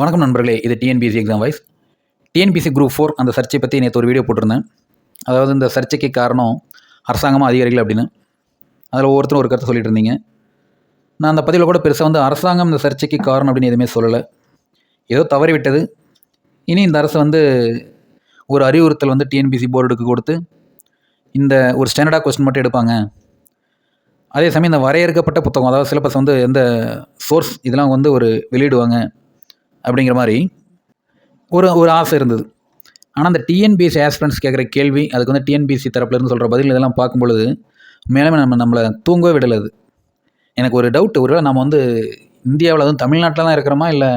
வணக்கம் நண்பர்களே இது TNPSC exam wise TNPSC group four அந்த சர்ச்சை பற்றி நேற்று ஒரு வீடியோ போட்டிருந்தேன். அதாவது இந்த சர்ச்சைக்கு காரணம் அரசாங்கமாக அதிகாரிகள் அப்படின்னு. அதில் ஒவ்வொருத்தரும் ஒரு கருத்தை சொல்லிட்டு இருந்தீங்க. நான் அந்த பதிவில் கூட பெருசாக வந்து அரசாங்கம் இந்த சர்ச்சைக்கு காரணம் அப்படின்னு எதுவுமே சொல்லலை. ஏதோ தவறி விட்டது. இனி இந்த அரசு வந்து ஒரு அறிவுறுத்தல் வந்து டிஎன்பிசி போர்டுக்கு கொடுத்து இந்த ஒரு ஸ்டாண்டர்டாக கொஸ்டின் மட்டும் எடுப்பாங்க. அதே சமயம் இந்த வரையறுக்கப்பட்ட புத்தகம் அதாவது சிலபஸ் வந்து எந்த சோர்ஸ் இதெல்லாம் வந்து ஒரு வெளியிடுவாங்க. அப்படிங்கிற மாதிரி ஒரு ஒரு ஆசை இருந்தது. ஆனால் அந்த டிஎன்பிஎஸ்சி ஆஸ்பிரண்ட்ஸ் கேட்குற கேள்வி அதுக்கு வந்து டிஎன்பிஎஸ்சி தரப்புலேருந்து சொல்கிற பதில் இதெல்லாம் பார்க்கும்பொழுது மேலுமே நம்ம நம்மளை தூங்கவே விடலை அது. எனக்கு ஒரு டவுட் ஒருவேளை நம்ம வந்து இந்தியாவில் அதுவும் தமிழ்நாட்டில் தான் இருக்கிறோமா இல்லை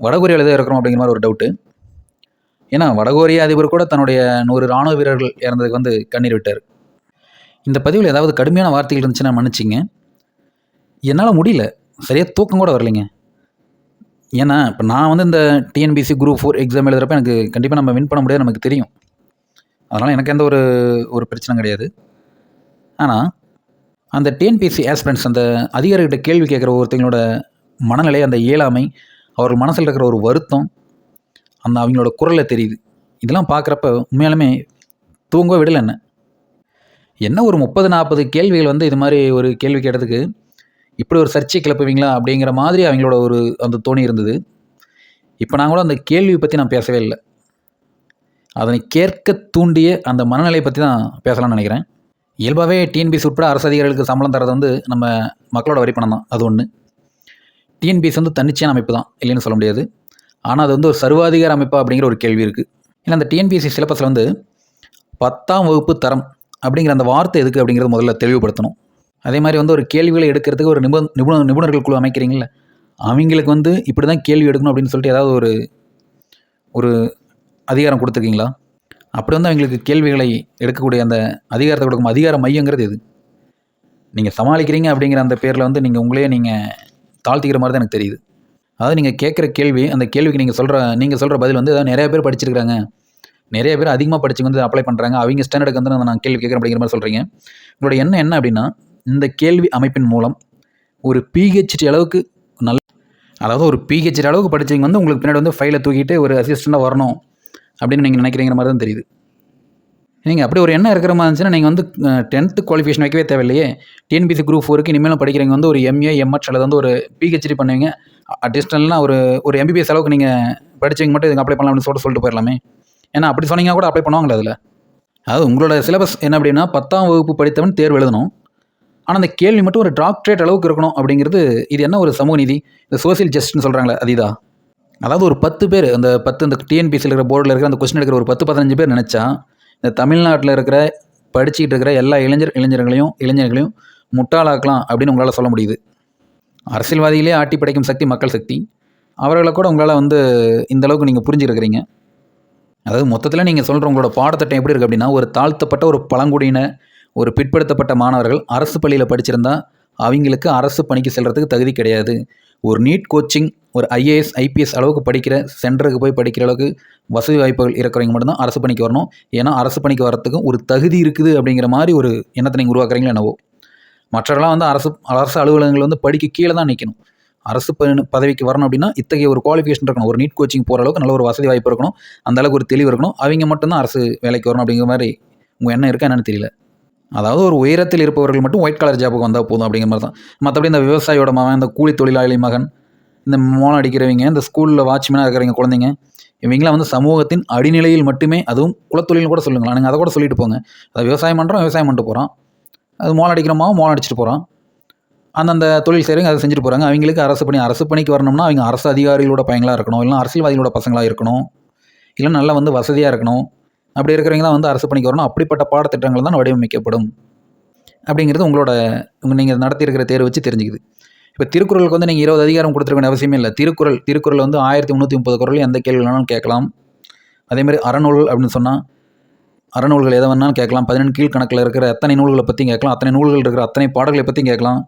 வடகொரியாவில் தான் இருக்கிறோம் அப்படிங்கிற மாதிரி ஒரு டவுட்டு ஏன்னா வடகொரிய அதிபர் கூட தன்னுடைய நூறு இராணுவ வீரர்கள் இறந்ததுக்கு வந்து கண்ணீர் விட்டார். இந்த பதிவில் ஏதாவது கடுமையான வார்த்தைகள் இருந்துச்சுன்னா மன்னிச்சிங்க. என்னால் முடியல. சரியாக தூக்கம் கூட வரலைங்க. ஏன்னா இப்போ நான் வந்து இந்த டிஎன்பிசி குரூப் ஃபோர் எக்ஸாம் எழுதுகிறப்ப எனக்கு கண்டிப்பாக நம்ம வின் பண்ண முடியாது நமக்கு தெரியும். அதனால் எனக்கு எந்த ஒரு ஒரு பிரச்சனை கிடையாது. ஆனால் அந்த டிஎன்பிசி ஆஸ்பிரண்ட்ஸ் அந்த அதிகாரிகிட்ட கேள்வி கேட்குற ஒருத்தங்களோட மனநிலை அந்த இயலாமை அவர்கள் மனசில் இருக்கிற ஒரு வருத்தம் அந்த அவங்களோட குரலில் தெரியுது. இதெல்லாம் பார்க்குறப்ப உண்மையாலுமே தூங்க விடலை என்ன? என்ன ஒரு முப்பது நாற்பது கேள்விகள் வந்து இது மாதிரி ஒரு கேள்வி கேட்டதுக்கு இப்படி ஒரு சர்ச்சை கிளப்புவீங்களா அப்படிங்கிற மாதிரி அவங்களோட ஒரு அந்த தோணி இருந்தது. இப்போ நான் கூட அந்த கேள்வியை பற்றி நான் பேசவே இல்லை. அதனை கேட்க தூண்டிய அந்த மனநிலையை பற்றி தான் பேசலாம்னு நினைக்கிறேன். இயல்பாகவே டிஎன்பிஎஸ் உட்பட அரசு அதிகாரிகளுக்கு சம்பளம் தரது வந்து நம்ம மக்களோட வரி பணம் தான். அது ஒன்று டிஎன்பிஎஸ் வந்து தன்னிச்சையான அமைப்பு தான் இல்லைன்னு சொல்ல முடியாது. ஆனால் அது வந்து ஒரு சர்வாதிகார அமைப்பா அப்படிங்கிற ஒரு கேள்வி இருக்குது ஏன்னா அந்த டிஎன்பிஎஸ்சி சிலபஸில் வந்து பத்தாம் வகுப்பு தரம் அப்படிங்கிற அந்த வார்த்தை எதுக்கு அப்படிங்கிறது முதல்ல தெளிவுபடுத்தணும். அதே மாதிரி வந்து ஒரு கேள்விகளை எடுக்கிறதுக்கு ஒரு நிபு நிபுணர் நிபுணர்கள் குழு அமைக்கிறீங்கள அவங்களுக்கு வந்து இப்படி தான் கேள்வி எடுக்கணும் அப்படின்னு சொல்லிட்டு ஏதாவது ஒரு ஒரு அதிகாரம் கொடுத்துருக்கீங்களா? அப்படி வந்து அவங்களுக்கு கேள்விகளை எடுக்கக்கூடிய அந்த அதிகாரத்தை கொடுக்கும் அதிகார மையங்கிறது எது? நீங்கள் சமாளிக்கிறீங்க அப்படிங்கிற அந்த பேரில் வந்து நீங்கள் உங்களையே நீங்கள் தாழ்த்திக்கிற மாதிரி தான் எனக்கு தெரியுது. அதாவது நீங்கள் கேட்குற கேள்வி அந்த கேள்விக்கு நீங்கள் சொல்கிற நீங்கள் சொல்கிற பதில் வந்து ஏதாவது நிறைய பேர் படிச்சிருக்காங்க நிறைய பேர் அதிகமாக படிச்சு வந்து அப்ளை பண்ணுறாங்க அவங்க ஸ்டாண்டர்டுக்கு வந்து நான் கேள்வி கேட்குறேன் அப்படிங்கிற மாதிரி சொல்கிறீங்க உங்களோட எண்ணம் என்ன அப்படின்னா இந்த கேள்வி அமைப்பின் மூலம் ஒரு பிஹெச்டி அளவுக்கு நல்ல அதாவது ஒரு பிஹெச்டி அளவுக்கு படித்தவங்க வந்து உங்களுக்கு பின்னாடி வந்து ஃபைலை தூக்கிட்டு ஒரு அசிஸ்டண்ட்டாக வரணும் அப்படின்னு நீங்கள் நினைக்கிறீங்கிற மாதிரி தான் தெரியுது. நீங்கள் அப்படி ஒரு எண்ணம் இருக்கிற மாதிரி இருந்துச்சுன்னா நீங்கள் வந்து டென்த்து குவாலிஃபிகேஷன் வைக்கவே தேவையில்லையே. டிஎன்பிசி குரூப் ஃபோருக்கு இனிமேலும் படிக்கிறவங்க வந்து ஒரு எம்ஏ எம்ஹெச் அல்லது வந்து ஒரு பிஹெச்டி பண்ணுவீங்க. அடிஷ்னல்னா ஒரு ஒரு எம்பிபிஎஸ் அளவுக்கு நீங்கள் படித்தவங்க மட்டும் இதுக்கு அப்ளை பண்ணலாம்னு சொல்லிட்டு சொல்லிட்டு போயிடலாமே. ஏன்னா அப்படி சொன்னீங்கன்னா கூட அப்ளை பண்ணுவாங்களே அதில். அதாவது உங்களோட சிலபஸ் என்ன அப்படின்னா பத்தாம் வகுப்பு படித்தவன் தேர்வு எழுதணும். ஆனால் அந்த கேள்வி மட்டும் ஒரு டாக்டரேட் அளவுக்கு இருக்கணும் அப்படிங்கிறது இது என்ன ஒரு சமூக நீதி? இந்த சோசியல் ஜஸ்ட்னு சொல்கிறாங்களே அதுதா? அதாவது ஒரு பத்து பேர் அந்த பத்து இந்த டிஎன்பிசியில் இருக்கிற போர்டில் இருக்கிற அந்த கொஸ்டின் எடுக்கிற ஒரு பத்து பதினஞ்சு பேர் நினச்சா இந்த தமிழ்நாட்டில் இருக்கிற படிச்சுக்கிட்டு இருக்கிற எல்லா இளைஞர் இளைஞர்களையும் இளைஞர்களையும் முட்டாளாக்கலாம் அப்படின்னு உங்களால் சொல்ல முடியுது. அரசியல்வாதிகளே ஆட்டி படைக்கும் சக்தி மக்கள் சக்தி. அவர்களை கூட உங்களால் வந்து இந்த அளவுக்கு நீங்கள் புரிஞ்சுருக்கிறீங்க. அதாவது மொத்தத்தில் நீங்கள் சொல்கிற உங்களோட பாடத்திட்டம் எப்படி இருக்குது அப்படின்னா ஒரு தாழ்த்தப்பட்ட ஒரு பழங்குடியின ஒரு பிற்படுத்தப்பட்ட மாணவர்கள் அரசு பள்ளியில் படிச்சிருந்தா அவங்களுக்கு அரசு பணிக்கு செல்கிறதுக்கு தகுதி கிடையாது. ஒரு நீட் கோச்சிங் ஒரு ஐஏஎஸ் ஐபிஎஸ் அளவுக்கு படிக்கிற சென்டருக்கு போய் படிக்கிற அளவுக்கு வசதி வாய்ப்புகள் இருக்கிறவங்க மட்டும்தான் அரசு பணிக்கு வரணும். ஏன்னா அரசு பணிக்கு வரத்துக்கும் ஒரு தகுதி இருக்குது அப்படிங்கிற மாதிரி ஒரு எண்ணத்தை நீங்கள் உருவாக்குறீங்களா என்னவோ. மற்றவர்களாம் வந்து அரசு அரசு அலுவலகங்கள் வந்து படிக்க கீழே தான் நிற்கணும் அரசு பதவிக்கு வரணும் அப்படின்னா இத்தகைய ஒரு குவாலிஃபிகேஷன் இருக்கணும். ஒரு நீட் கோச்சிங் போகிற அளவுக்கு நல்ல ஒரு வசதி வாய்ப்பு இருக்கணும். அந்த அளவுக்கு ஒரு தெளிவு இருக்கணும். அவங்க மட்டும்தான் அரசு வேலைக்கு வரணும் அப்படிங்கிற மாதிரி உங்கள் எண்ணம் இருக்கா என்னென்னு தெரியல. அதாவது ஒரு உயரத்தில் இருப்பவர்கள் மட்டும் ஒயிட் கலர் ஜாபுக்கு வந்தால் போதும் அப்படிங்கிற மாதிரி தான் மற்றபடி இந்த விவசாயியோட மகன் இந்த கூலி தொழிலாளி மகன் இந்த மோளம் அடிக்கிறவங்க இந்த ஸ்கூலில் வாட்ச்மேனாக இருக்கிறவங்க குழந்தைங்க இவங்களாம் வந்து சமூகத்தின் அடிநிலையில் மட்டுமே அதுவும் குலத்தொழில் கூட சொல்லுங்களா நீங்கள் அதை கூட சொல்லிட்டு போங்க. அதை விவசாயம் பண்ணுறோம் விவசாயம் பண்ணிட்டு போகிறான் அது மோளம் அடிக்கிறோமாவும் மோளம் அடிச்சிட்டு போகிறான் அந்தந்த தொழில் செய்கிறவங்க அதை செஞ்சுட்டு போகிறாங்க அவங்களுக்கு அரசு பணி அரசு பணிக்கு வரணும்னா அவங்க அரசு அதிகாரிகளோட பையங்களாக இருக்கணும். இல்லைனா அரசியல்வாதிகளோட பசங்களாக இருக்கணும். இல்லை நல்லா வந்து வசதியாக இருக்கணும். அப்படி இருக்கிறவங்க தான் வந்து அரசு பணிக்கு வரணும். அப்படிப்பட்ட பாடத்திட்டங்கள் தான் வடிவமைக்கப்படும். அப்படிங்கிறது உங்களோட உங்கள் நீங்கள் நடத்தியிருக்கிற தேர்வு வச்சு தெரிஞ்சுக்குது. இப்போ திருக்குறளுக்கு வந்து நீங்கள் இருபது அதிகாரம் கொடுத்துருக்க வேண்டிய அவசியமே இல்லை. திருக்குறள் திருக்குறள் வந்து ஆயிரத்தி முந்நூற்றி முப்பது குரல் எந்த கேள்வி வேணாலும் கேட்கலாம். அதேமாதிரி அறநூல் அப்படின்னு சொன்னால் அறநூல்கள் எதை வேணாலும் கேட்கலாம். பதினெண்டு கீழ்கணக்கில் இருக்கிற அத்தனை நூல்களை பற்றியும் கேட்கலாம். அத்தனை நூல்கள் இருக்கிற அத்தனை பாடல்களை பற்றியும் கேட்கலாம்.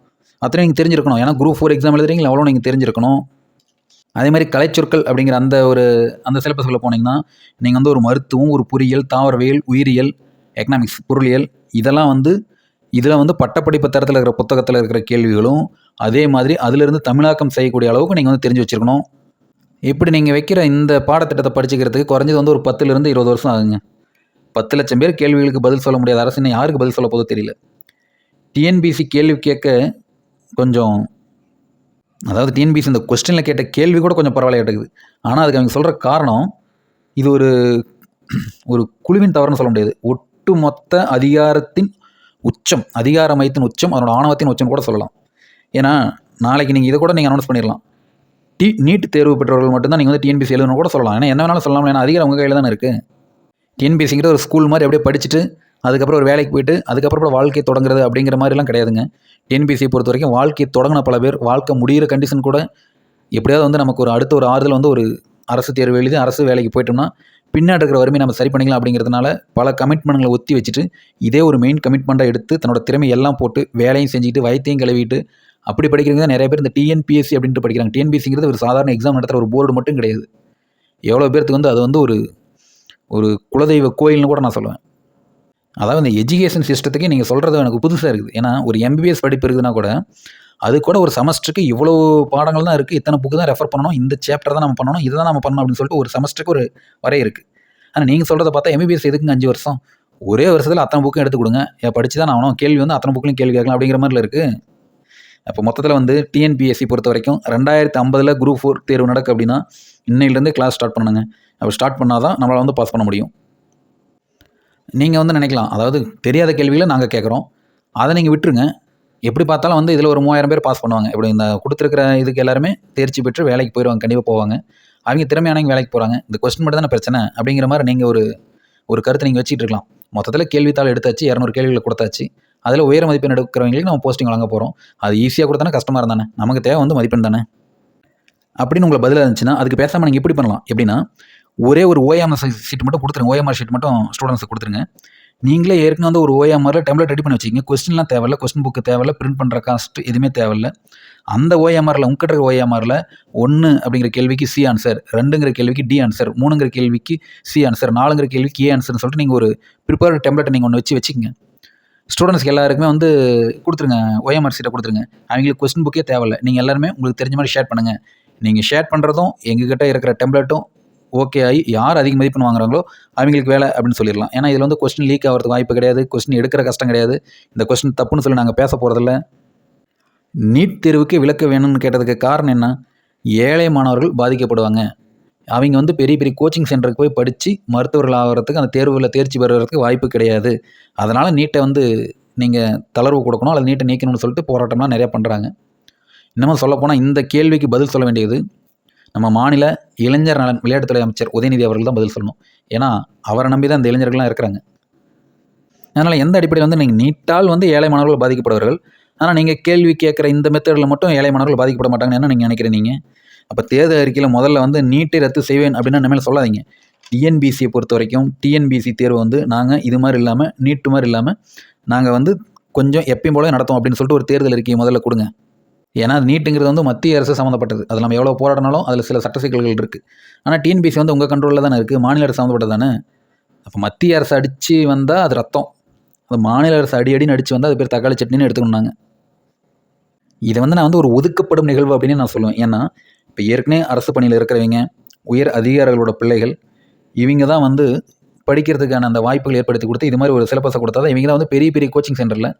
அத்தனை நீங்கள் தெரிஞ்சிருக்கணும். ஏன்னா குரூப் ஃபோர் எக்ஸாம் எழுதுறீங்களா அவ்வளோ நீங்கள் தெரிஞ்சிருக்கணும். அதே மாதிரி கலைச்சொற்கள் அப்படிங்கிற அந்த ஒரு அந்த சிலபஸ்குள்ளே போனீங்கன்னா நீங்கள் வந்து ஒரு மருத்துவம் ஒரு பொறியியல் தாவரவியல் உயிரியல் எக்கனாமிக்ஸ் பொருளியல் இதெல்லாம் வந்து இதில் வந்து பட்டப்படிப்பு தரத்தில் இருக்கிற புத்தகத்தில் இருக்கிற கேள்விகளும் அதே மாதிரி அதிலிருந்து தமிழாக்கம் செய்யக்கூடிய அளவுக்கு நீங்கள் வந்து தெரிஞ்சு வச்சுருக்கணும். இப்படி நீங்கள் வைக்கிற இந்த பாடத்திட்டத்தை படிச்சுக்கிறதுக்கு குறைஞ்சது வந்து ஒரு பத்துலேருந்து இருபது வருஷம் ஆகுங்க. பத்து லட்சம் பேர் கேள்விகளுக்கு பதில் சொல்ல முடியாத அரசு யாருக்கு பதில் சொல்ல போதோ தெரியல. டிஎன்பிசி கேள்வி கேட்க கொஞ்சம் அதாவது டிஎன்பிசி இந்த கொஸ்டினில் கேட்ட கேள்வி கூட கொஞ்சம் பரவாயில்ல கேட்டுக்குது. ஆனால் அதுக்கு அவங்க சொல்கிற காரணம் இது ஒரு ஒரு குழுவின் தவறுன்னு சொல்ல முடியாது. ஒட்டுமொத்த அதிகாரத்தின் உச்சம் அதிகார மையத்தின் உச்சம் அதனோட ஆணவத்தின் உச்சம் கூட சொல்லலாம். ஏன்னா நாளைக்கு நீங்கள் இதை கூட நீங்கள் அனௌன்ஸ் பண்ணிடலாம். டி நீட் தேர்வு பெற்றவர்கள் மட்டும்தான் நீங்கள் வந்து டிஎன்பிசி எழுதணும் கூட சொல்லலாம். ஏன்னா என்ன வேணாலும் சொல்லலாம். ஏன்னா அதிகாரம் உங்கள் கையில் தானே இருக்குது டிஎன்பிசிங்கிற ஒரு ஸ்கூல் மாதிரி அப்படியே படிச்சுட்டு அதுக்கப்புறம் ஒரு வேலைக்கு போயிட்டு அதுக்கப்புறம் கூட வாழ்க்கை தொடங்குறது அப்படிங்கிற மாதிரிலாம் கிடையாதுங்க. டிஎன்பிசியை பொறுத்த வரைக்கும் வாழ்க்கை தொடங்கின பல பேர் வாழ்க்கை முடிகிற கண்டிஷன் கூட எப்படியாவது வந்து நமக்கு ஒரு அடுத்த ஒரு ஆறுதல் வந்து ஒரு அரசு தேர்வு எழுதி அரசு வேலைக்கு போயிட்டோம்னா பின்னாடி இருக்கிற வறுமை நம்ம சரி பண்ணிக்கலாம் அப்படிங்கிறதுனால பல கமிட்மெண்ட்களை ஒத்தி வச்சுட்டு இதே ஒரு மெயின் கமிட்மெண்ட்டாக எடுத்து தன்னோட திறமை எல்லாம் போட்டு வேலையும் செஞ்சுட்டு வயத்தையும் கழுவிட்டு அப்படி படிக்கிறவங்க நிறைய பேர் இந்த டிஎன்பிஎஸ்சி அப்படின்ட்டு படிக்கிறாங்க. டிஎன்பிஎஸ்சிங்கிறது ஒரு சாதாரண எக்ஸாம் நடத்துகிற ஒரு போர்டு மட்டும் கிடையாது. எவ்வளோ பேர்த்துக்கு வந்து அது வந்து ஒரு ஒரு குலதெய்வ கோயில்னு கூட நான் சொல்லுவேன். அதாவது இந்த எஜுகேஷன் சிஸ்டத்துக்கே நீங்கள் சொல்கிறது எனக்கு புதுசாக இருக்குது. ஏன்னா ஒரு எம்பிபிஎஸ் படிப்பு இருக்குதுன்னா கூட அது கூட ஒரு செமஸ்டருக்கு இவ்வளோ பாடங்கள் தான் இருக்குது இத்தனை புக்கு தான் ரெஃபர் பண்ணணும். இந்த சாப்டர் தான் நம்ம பண்ணணும். இதை தான் நம்ம பண்ணணும் அப்படின்னு சொல்லிட்டு ஒரு செமஸ்டருக்கு ஒரு வரை இருக்குது ஆனால் நீங்கள் சொல்கிறத பார்த்தா எம்பிபிஎஸ் எதுக்குங்க அஞ்சு வருஷம்? ஒரே வருஷத்தில் அத்தனை புக்கும் எடுத்து கொடுங்க. ஏன் படித்து தான் ஆகணும் கேள்வி வந்து அத்தனை புக்லையும் கேள்வி கேட்கலாம் அப்படிங்கிற மாதிரில இருக்குது அப்போ மொத்தத்தில் வந்து டிஎன்பிஎஸ்சி பொறுத்த வரைக்கும் ரெண்டாயிரத்தி ஐம்பதில் குரூப் ஃபோர் தேர்வு நடக்கு அப்படின்னா இன்னையிலேருந்து கிளாஸ் ஸ்டார்ட் பண்ணுங்க அப்போ ஸ்டார்ட் பண்ணால் தான் நம்மளால் வந்து பாஸ் பண்ண முடியும். நீங்கள் வந்து நினைக்கலாம். அதாவது தெரியாத கேள்விகளை நாங்கள் கேட்குறோம் அதை நீங்கள் விட்டுருங்க. எப்படி பார்த்தாலும் வந்து இதில் ஒரு மூவாயிரம் பேர் பாஸ் பண்ணுவாங்க. இப்படி இந்த கொடுத்துருக்கிற இதுக்கு எல்லாருமே தேர்ச்சி பெற்று வேலைக்கு போயிடுவாங்க கண்டிப்பாக போவாங்க. அவங்க திறமையானவங்க வேலைக்கு போகிறாங்க இந்த கொஸ்டின் மட்டும் தானே பிரச்சனை அப்படிங்கிற மாதிரி நீங்கள் ஒரு ஒரு கருத்தை நீங்கள் வச்சுட்டு இருக்கலாம். மொத்தத்தில் கேள்வித்தாள் எடுத்தாச்சு. இரநூறு கேள்விகளை கொடுத்தாச்சு. அதில் உயர மதிப்பெண் எடுக்கிறவங்களுக்கு நம்ம போஸ்டிங் வழங்க போகிறோம் அது ஈஸியாக கொடுத்தானே கஷ்டமாக இருந்தானே. நமக்கு தேவை வந்து மதிப்பெண் தானே. அப்படின்னு உங்களை பதிலாக இருந்துச்சுன்னா அதுக்கு பேசாமல் நீங்கள் எப்படி பண்ணலாம். எப்படின்னா ஒரே ஒரு ஓஎம்ஆர் ஷீட் மட்டும் கொடுத்துருங்க. ஓஎம்ஆர் ஷீட் மட்டும் ஸ்டூடெண்ட்ஸுக்கு கொடுத்துருங்க. நீங்களே ஏற்கனவே வந்து ஒரு ஓஎம்ஆரில் டெம்ப்ளேட் ரெடி பண்ணி வச்சிக்கிங்க. கொஸ்டின்லாம் தேவையில்ல. கொஸ்டின் புக்கு தேவையில்ல. பிரிண்ட் பண்ணுற காஸ்ட் எதுவுமே தேவையில்ல. அந்த ஓஎம்ஆரில் உங்ககிட்ட இருக்கிற ஓஎம்ஆரில் ஒன்று அப்படிங்கிற கேள்விக்கு சி ஆன்சர் ரெண்டுங்கிற கேள்விக்கு டி ஆன்சர் மூணுங்கிற கேள்விக்கு சி ஆன்சர் நாலுங்கிற கேள்விக்கு ஏ ஆன்சர்னு சொல்லிட்டு நீங்கள் ஒரு ப்ரிப்பேர்டு டெம்ப்ளேட்டை நீங்கள் ஒன்று வச்சு வச்சுக்கோங்க. ஸ்டூடெண்ட்ஸ்க்கு எல்லாருக்குமே வந்து கொடுத்துருங்க. ஓஎம்ஆர் சீட்டை கொடுத்துருங்க. அவங்களுக்கு கொஸ்டின் புக்கே தேவையில்லை. நீங்கள் எல்லாருமே உங்களுக்கு தெரிஞ்ச மாதிரி ஷேர் பண்ணுங்கள் நீங்கள் ஷேர் பண்ணுறதும் எங்ககிட்ட இருக்கிற டெம்ப்ளேட்டும் ஓகே ஆகி யார் அதிக மதிப்பெண் வாங்குறாங்களோ அவங்களுக்கு வேலை அப்படின்னு சொல்லிடலாம். ஏன்னா இதில் வந்து கொஸ்டின் லீக் ஆகிறதுக்கு வாய்ப்பு கிடையாது. கொஸ்டின் எடுக்கிற கஷ்டம் கிடையாது. இந்த கொஸ்டின் தப்புன்னு சொல்லி நாங்கள் பேச போகிறதில்ல நீட் தேர்வுக்கு விளக்க வேணும்னு கேட்டதுக்கு காரணம் என்ன? ஏழை மாணவர்கள் பாதிக்கப்படுவாங்க. அவங்க வந்து பெரிய பெரிய கோச்சிங் சென்டருக்கு போய் படித்து மருத்துவர்கள் ஆகிறதுக்கு அந்த தேர்வில் தேர்ச்சி பெறுறதுக்கு வாய்ப்பு கிடையாது. அதனால் நீட்டை வந்து நீங்கள் தளர்வு கொடுக்கணும். அல்லது நீட்டை நீக்கணும்னு சொல்லிட்டு போராட்டம்லாம் நிறையா பண்ணுறாங்க இன்னமும் சொல்லப்போனால் இந்த கேள்விக்கு பதில் சொல்ல வேண்டியது நம்ம மாநில இளைஞர் நலன் விளையாட்டுத்துறை அமைச்சர் உதயநிதி அவர்கள் தான் பதில் சொல்லணும். ஏன்னா அவரை நம்பி தான் இந்த இளைஞர்கள்லாம் இருக்கிறாங்க. அதனால் எந்த அடிப்படையில் வந்து நீங்கள் நீட்டால் வந்து ஏழை மாணவர்கள் பாதிக்கப்படுவார்கள் ஆனால் நீங்கள் கேள்வி கேட்குற இந்த மெத்தடில் மட்டும் ஏழை மாணவர்கள் பாதிக்கப்பட மாட்டாங்கன்னு என்ன நீங்கள் நினைக்கிறீங்க நீங்கள் அப்போ தேர்தல் அறிக்கையில் முதல்ல வந்து நீட்டை ரத்து செய்வேன் அப்படின்னு இனிமேல் சொல்லாதீங்க. டிஎன்பிசியை பொறுத்த வரைக்கும் டிஎன்பிசி தேர்வு வந்து நாங்கள் இது மாதிரி இல்லாமல் நீட்டு மாதிரி இல்லாமல் நாங்கள் வந்து கொஞ்சம் எப்பயும் போல நடத்தும் அப்படின்னு சொல்லிட்டு ஒரு தேர்தல் அறிக்கையை முதல்ல கொடுங்க. ஏன்னா அது நீட்டுங்கிறது வந்து மத்திய அரசு சம்மந்தப்பட்டது. அது நம்ம எவ்வளோ போராடினாலும் அதில் சில சட்ட சிக்கல்கள் இருக்குது ஆனால் டிஎன்பிசி வந்து உங்கள் கண்ட்ரோலில் தானே இருக்குது மாநில அரசு சம்மந்தப்பட்டது தானே? அப்போ மத்திய அரசு அடித்து வந்தால் அது ரத்தம். அது மாநில அரசு அடி அடின்னு அடித்து வந்தால் அது பேர் தக்காளி சட்னின்னு எடுத்துக்கணுன்னாங்க இதை வந்து நான் வந்து ஒரு ஒதுக்கப்படும் நிகழ்வு அப்படின்னு நான் சொல்லுவேன். ஏன்னா இப்போ ஏற்கனவே அரசு பணியில் இருக்கிறவங்க உயர் அதிகாரிகளோட பிள்ளைகள் இவங்க தான் வந்து படிக்கிறதுக்கான அந்த வாய்ப்புகள் ஏற்படுத்தி கொடுத்து இது மாதிரி ஒரு சிலபஸை கொடுத்தா தான் இவங்க தான் வந்து பெரிய பெரிய கோச்சிங் சென்டரில்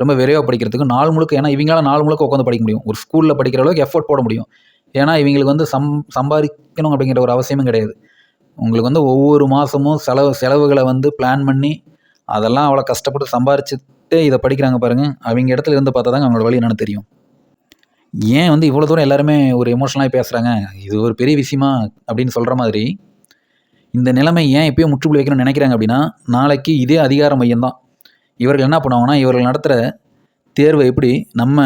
ரொம்ப விரைவாக படிக்கிறதுக்கு நாள் முழுக்க ஏன்னா இவங்களால நாள் முழுக்க உட்காந்து படிக்க முடியும். ஒரு ஸ்கூலில் படிக்கிற அளவுக்கு எஃபோர்ட் போட முடியும். ஏன்னா இவங்களுக்கு வந்து சம் சம்பாதிக்கணும் அப்படிங்கிற ஒரு அவசியமும் கிடையாது. உங்களுக்கு வந்து ஒவ்வொரு மாதமும் செலவு செலவுகளை வந்து பிளான் பண்ணி அதெல்லாம் அவ்வளோ கஷ்டப்பட்டு சம்பாரிச்சுட்டு இதை படிக்கிறாங்க பாருங்கள் அவங்க இடத்துல இருந்து பார்த்தா தாங்க அவங்களோட வழி என்னென்னு தெரியும். ஏன் வந்து இவ்வளோ தூரம் எல்லாருமே ஒரு எமோஷனலாக பேசுகிறாங்க இது ஒரு பெரிய விஷயமா அப்படின்னு சொல்கிற மாதிரி இந்த நிலைமை ஏன் எப்பயும் முற்றுப்புள்ளி வைக்கணும்னு நினைக்கிறாங்க அப்படின்னா நாளைக்கு இதே அதிகார மையம் தான் இவர்கள் என்ன பண்ணுவாங்கன்னா இவர்கள் நடத்துகிற தேர்வை எப்படி நம்ம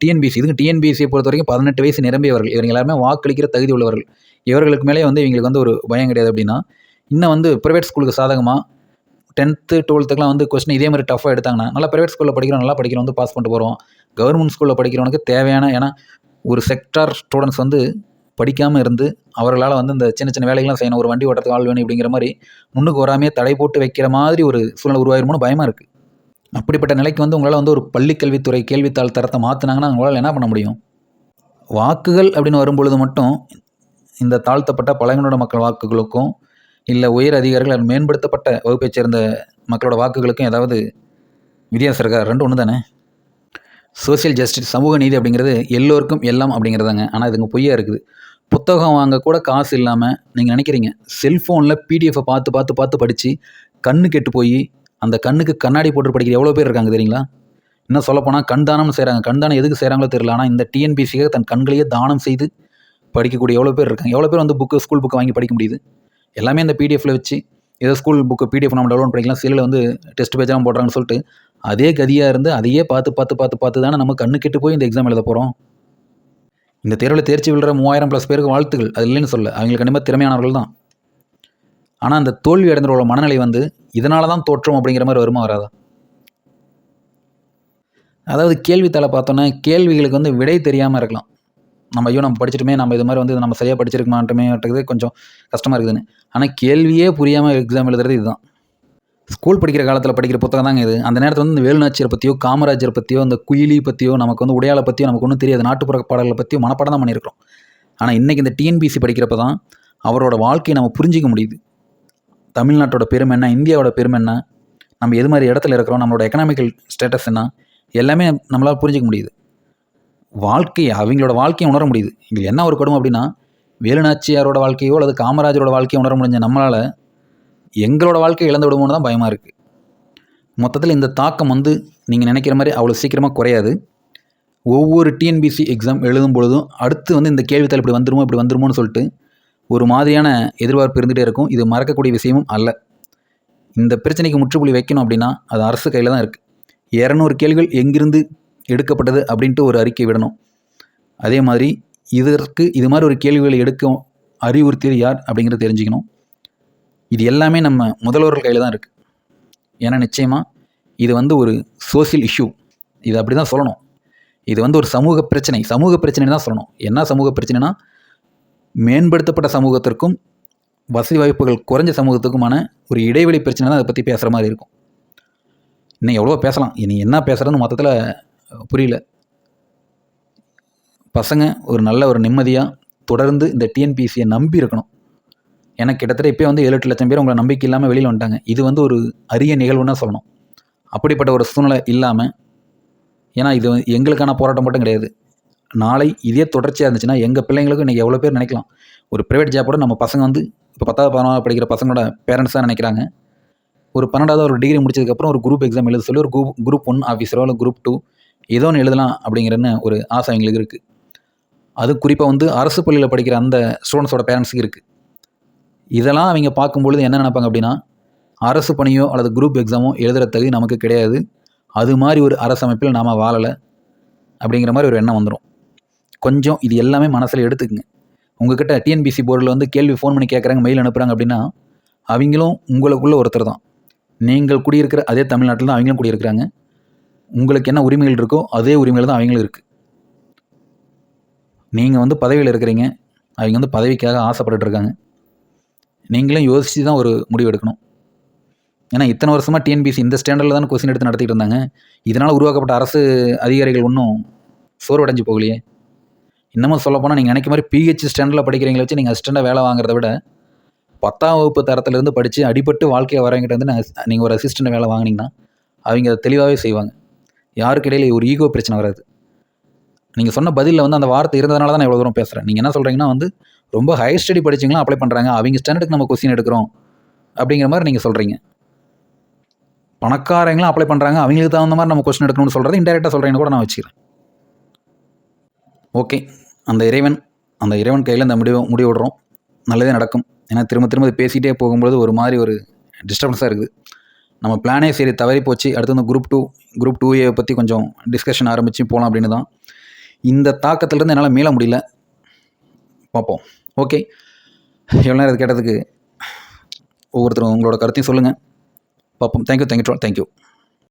டிஎன்பிசி இதுக்கு டிஎன்பிசியை பொறுத்த வரைக்கும் பதினெட்டு வயசு நிரம்பியவர்கள். இவங்க எல்லாருமே வாக்களிக்கிற தகுதி உள்ளவர்கள். இவர்களுக்கு மேலே வந்து இவங்களுக்கு வந்து ஒரு பயம் கிடையாது அப்படின்னா இன்னும் வந்து ப்ரைவேட் ஸ்கூலுக்கு சாதகமாக டென்த்து டுவெல்த்துக்குலாம் வந்து கொஸ்டின் இதே மாதிரி டஃப்பாக எடுத்தாங்கன்னா நல்லா ப்ரைவேட் ஸ்கூலில் படிக்கிறோம் நல்லா படிக்கிறோம் வந்து பாஸ் பண்ணிட்டு போகிறோம் கவர்மெண்ட் ஸ்கூலில் படிக்கிறவனுக்கு தேவையான ஏன்னா ஒரு செக்டார் ஸ்டூடெண்ட்ஸ் வந்து படிக்காமல் இருந்து அவர்களால் வந்து இந்த சின்ன சின்ன வேலைகள்லாம் செய்யணும் ஒரு வண்டி ஓட்டத்துக்கு ஆள் வேணும் அப்படிங்கிற மாதிரி முன்னுக்கு வராமையே தடை போட்டு வைக்கிற மாதிரி ஒரு சூழ்நிலை உருவாயிருமோன்னு பயமாக இருக்குது அப்படிப்பட்ட நிலைக்கு வந்து உங்களால் வந்து ஒரு பள்ளிக்கல்வித்துறை கேள்வித்தாள் தரத்தை மாற்றினாங்கன்னா உங்களால் என்ன பண்ண முடியும்? வாக்குகள் அப்படின்னு வரும்பொழுது மட்டும் இந்த தாழ்த்தப்பட்ட பழங்குடியின மக்கள் வாக்குகளுக்கும் இல்லை உயர் அதிகாரிகள் மேம்படுத்தப்பட்ட வகுப்பைச் சேர்ந்த மக்களோட வாக்குகளுக்கும் ஏதாவது வித்தியாசம் இருக்கா? ரெண்டு ஒன்று தானே சோஷியல் ஜஸ்டிஸ் சமூக நீதி அப்படிங்கிறது எல்லோருக்கும் எல்லாம் அப்படிங்கிறதாங்க. ஆனால் இதுங்க பொய்யா இருக்குது. புத்தகம் வாங்க கூட காசு இல்லாமல் நீங்கள் நினைக்கிறீங்க. செல்ஃபோனில் பிடிஎஃப்பை பார்த்து பார்த்து பார்த்து படித்து கண்ணு கெட்டு போய் அந்த கண்ணுக்கு கண்ணாடி போட்டு படிக்கிற எவ்வளோ பேர் இருக்காங்க தெரியுங்களா? இன்னும் சொல்லப்போனால் கண் தானம் செய்கிறாங்க கண் தானம் எதுக்கு செய்கிறாங்களோ தெரியல. ஆனால் இந்த டிஎன்பிசிக்காக தன் கண்களையே தானம் செய்து படிக்கக்கூடிய எவ்வளோ பேர் இருக்காங்க. எவ்வளோ பேர் வந்து புக்கு ஸ்கூல் புக்கு வாங்கி படிக்க முடியுது? எல்லாமே இந்த பிடிஎஃப்ல வச்சு ஏதோ ஸ்கூல் புக்கு பிடிஎஃப் நம்ம டவுன்லோட் பண்ணிக்கலாம். சிலையில் வந்து டெஸ்ட் பேஜெலாம் போடுறாங்கன்னு சொல்லிட்டு அதே கதியாக இருந்து அதையே பார்த்து பார்த்து பார்த்து பார்த்து தானே நம்ம கண்ணு கெட்டு போய் இந்த எக்ஸாம் எழுத போகிறோம் இந்த தேர்வில் தேர்ச்சி விழுற மூவாயிரம் ப்ளஸ் பேருக்கு வாழ்த்துக்கள். அது இல்லைன்னு சொல்ல அவங்களுக்கு கண்டிப்பாக திறமையானவர்கள் தான். ஆனால் அந்த தோல்வி அடைந்தவரோட மனநிலை வந்து இதனால தான் தோற்றம் அப்படிங்கிற மாதிரி வருமா வராதா? அதாவது கேள்வித்தாளை பார்த்தோன்னா கேள்விகளுக்கு வந்து விடை தெரியாமல் இருக்கலாம். நம்ம ஐயோ நம்ம படிச்சிட்டுமே நம்ம இது மாதிரி வந்து நம்ம சரியாக படிச்சிருக்கமாட்டோமேன்றது கொஞ்சம் கஷ்டமாக இருக்குதுன்னு. ஆனால் கேள்வியே புரியாமல் எக்ஸாம் எழுதுறது இதுதான். ஸ்கூல் படிக்கிற காலத்தில் படிக்கிற புத்தகம் தாங்க இது. அந்த நேரத்தில் வந்து இந்த வேலுநாச்சியரை பற்றியோ காமராஜர் பற்றியோ அந்த குயிலி பற்றியோ நமக்கு வந்து உடையாளை பற்றியோ நமக்கு ஒன்றும் தெரியாது. நாட்டுப்புற பாடல்களை பற்றியோ மனப்பாடம் தான் பண்ணியிருக்கிறோம். ஆனால் இன்றைக்கி இந்த டிஎன்பிசி படிக்கிறப்ப தான் அவரோட வாழ்க்கையை நம்ம புரிஞ்சிக்க முடியுது. தமிழ்நாட்டோட பெருமை என்ன? இந்தியாவோட பெருமை என்ன? நம்ம எது மாதிரி இடத்துல இருக்கிறோம்? நம்மளோட எக்கனாமிக்கல் ஸ்டேட்டஸ் என்ன? எல்லாமே நம்மளால் புரிஞ்சிக்க முடியுது. வாழ்க்கையை அவங்களோட வாழ்க்கையை உணர முடியுது. இதில் என்ன ஒரு கொடுமை அப்படின்னா வேலுநாச்சியாரோட வாழ்க்கையோ அல்லது காமராஜரோட வாழ்க்கையை உணர முடிஞ்ச நம்மளால் எங்களோட வாழ்க்கையை இழந்து விடுமோன்னு தான் பயமாக இருக்குது மொத்தத்தில் இந்த தாக்கம் வந்து நீங்கள் நினைக்கிற மாதிரி அவ்வளோ சீக்கிரமாக குறையாது. ஒவ்வொரு டிஎன்பிசி எக்ஸாம் எழுதும் பொழுதும் அடுத்து வந்து இந்த கேள்வித்தாள் இப்படி வந்துருமோ இப்படி வந்துருமோன்னு சொல்லிட்டு ஒரு மாதிரியான எதிர்பார்ப்பு இருந்துகிட்டே இருக்கும். இது மறக்கக்கூடிய விஷயமும் அல்ல. இந்த பிரச்சனைக்கு முற்றுப்புள்ளி வைக்கணும் அப்படின்னா அது அரசு கையில் தான் இருக்குது இரநூறு கேள்விகள் எங்கிருந்து எடுக்கப்பட்டது அப்படின்ட்டு ஒரு அறிக்கை விடணும். அதே மாதிரி இதற்கு இது மாதிரி ஒரு கேள்விகளை எடுக்க அறிவுறுத்தியது யார் அப்படிங்கிறத தெரிஞ்சுக்கணும். இது எல்லாமே நம்ம முதல்வர்கள் கையில் தான் இருக்குது ஏன்னா நிச்சயமாக இது வந்து ஒரு சோசியல் இஷ்யூ இது அப்படி தான் சொல்லணும். இது வந்து ஒரு சமூக பிரச்சனை. சமூக பிரச்சனை தான் சொல்லணும். என்ன சமூக பிரச்சனைனா மேம்படுத்தப்பட்ட சமூகத்திற்கும் வசதி வாய்ப்புகள் குறைஞ்ச சமூகத்துக்குமான ஒரு இடைவெளி பிரச்சனை தான் அதை பற்றி பேசுகிற மாதிரி இருக்கும். இன்னும் எவ்வளோ பேசலாம். இனி என்ன பேசுகிறதுன்னு மொத்தத்தில் புரியல. பசங்க ஒரு நல்ல ஒரு நிம்மதியாக தொடர்ந்து இந்த டிஎன்பிசியை நம்பி இருக்கணும். ஏன்னா கிட்டத்தட்ட இப்போ வந்து ஏழு எட்டு லட்சம் பேர் உங்களை நம்பிக்கை இல்லாமல் வெளியில் வந்துட்டாங்க. இது வந்து ஒரு அரிய நிகழ்வுன்னு தான் சொல்லணும். அப்படிப்பட்ட ஒரு சூழ்நிலை இல்லாமல் ஏன்னா இது எங்களுக்கான போராட்டம் மட்டும் கிடையாது. நாளை இதே தொடர்ச்சியாக இருந்துச்சுன்னா எங்கள் பிள்ளைங்களுக்கும் இன்றைக்கி எவ்வளோ பேர் நினைக்கலாம். ஒரு ப்ரைவேட் ஜாப்போட நம்ம பசங்க வந்து இப்போ பத்தாவது பதினொன்றாவது படிக்கிற பசங்களோட பேரண்ட்ஸ் தான் நினைக்கிறாங்க. ஒரு பன்னெண்டாவது ஒரு டிகிரி முடிச்சதுக்கப்புறம் ஒரு குரூப் எக்ஸாம் எழுத சொல்லி ஒரு குரூப் குரூப் ஒன் ஆஃபீஸரோ இல்லை குரூப் டூ ஏதோ ஒன்று எழுதலாம் அப்படிங்கிறன்னு ஒரு ஆசை எங்களுக்கு இருக்குது அது குறிப்பாக வந்து அரசு பள்ளியில் படிக்கிற அந்த ஸ்டூடெண்ட்ஸோட பேரண்ட்ஸுக்கு இருக்குது இதெல்லாம் அவங்க பார்க்கும்பொழுது என்ன நினைப்பாங்க அப்படின்னா அரசு பணியோ அல்லது குரூப் எக்ஸாமோ எழுதுகிற தகுதி நமக்கு கிடையாது. அது மாதிரி ஒரு அரசமைப்பில் நாம் வாழலை அப்படிங்கிற மாதிரி ஒரு எண்ணம் வந்துடும் கொஞ்சம் இது எல்லாமே மனசில் எடுத்துக்கங்க. உங்ககிட்ட டிஎன்பிசி போர்டில் வந்து கேள்வி ஃபோன் பண்ணி கேட்குறாங்க மெயில் அனுப்புகிறாங்க அப்படின்னா அவங்களும் உங்களுக்குள்ளே ஒருத்தர் தான். நீங்கள் குடியிருக்கிற அதே தமிழ்நாட்டில் தான் அவங்களும் குடியிருக்கிறாங்க. உங்களுக்கு என்ன உரிமைகள் இருக்கோ அதே உரிமைகள் தான் அவங்களும் இருக்குது நீங்கள் வந்து பதவியில் இருக்கிறீங்க அவங்க வந்து பதவிக்காக ஆசைப்பட்டுட்டு இருக்காங்க. நீங்களும் யோசித்து தான் ஒரு முடிவு எடுக்கணும். ஏன்னா இத்தனை வருஷமாக டிஎன்பிசி இந்த ஸ்டாண்டர்டில் தான் கொஸ்டின் எடுத்து நடத்திட்டு இருந்தாங்க. இதனால் உருவாக்கப்பட்ட அரசு அதிகாரிகள் ஒன்றும் சோர்வடைஞ்சு போகலையே. இன்னமும் சொல்லப்போனால் நீங்கள் நினைக்க மாதிரி பிஹெச் ஸ்டாண்டர்டில் படிக்கிறீங்கள வச்சு நீங்கள் அசிஸ்டண்டாக வேலை வாங்குறத விட பத்தாம் வகுப்பு தரத்துலேருந்து படித்து அடிபட்டு வாழ்க்கையை வரவங்கிட்ட வந்து நாங்கள் நீங்கள் ஒரு அசிஸ்டண்ட் வேலை வாங்கினீங்கன்னா அவங்க அதை தெளிவாகவே செய்வாங்க. யாருக்கு இடையில ஒரு ஈகோ பிரச்சனை வராது. நீங்கள் சொன்ன பதிலில் வந்து அந்த வார்த்தை இருந்ததுனால தான் நான் இவ்வளோ தூரம் பேசுகிறேன் நீங்கள் என்ன சொல்கிறீங்கன்னா வந்து ரொம்ப ஹையர் ஸ்டடி படிச்சிங்களா அப்ளை பண்ணுறாங்க அவங்க ஸ்டாண்டர்டுக்கு நம்ம கொஸ்டின் எடுக்கிறோம். அப்படிங்கிற மாதிரி நீங்கள் சொல்கிறீங்க பணக்காரங்களும் அப்ளை பண்ணுறாங்க அவங்களுக்கு தகுந்த மாதிரி நம்ம கொஸ்டின் எடுக்கணும்னு சொல்கிறது இன்டெரக்டாக சொல்கிறேன்னு கூட நான் வச்சுக்கிறேன். ஓகே அந்த இறைவன் அந்த இறைவன் கையில் அந்த முடிவு முடிவு விடுறோம். நல்லதே நடக்கும். ஏன்னா திரும்ப திரும்ப பேசிகிட்டே போகும்போது ஒரு மாதிரி ஒரு டிஸ்டர்பன்ஸாக இருக்குது. நம்ம பிளானே சரி தவறி போச்சு. அடுத்து வந்து group two group two A பற்றி கொஞ்சம் டிஸ்கஷன் ஆரம்பித்து போகலாம் அப்படின்னு தான் இந்த தாக்கத்திலேருந்து என்னால் மீள முடியல. பார்ப்போம். ஓகே எவ்வளோ நேரம் கேட்டதுக்கு ஒவ்வொருத்தரும் உங்களோட கருத்தையும் சொல்லுங்கள் பார்ப்போம். Thank you thank you thank you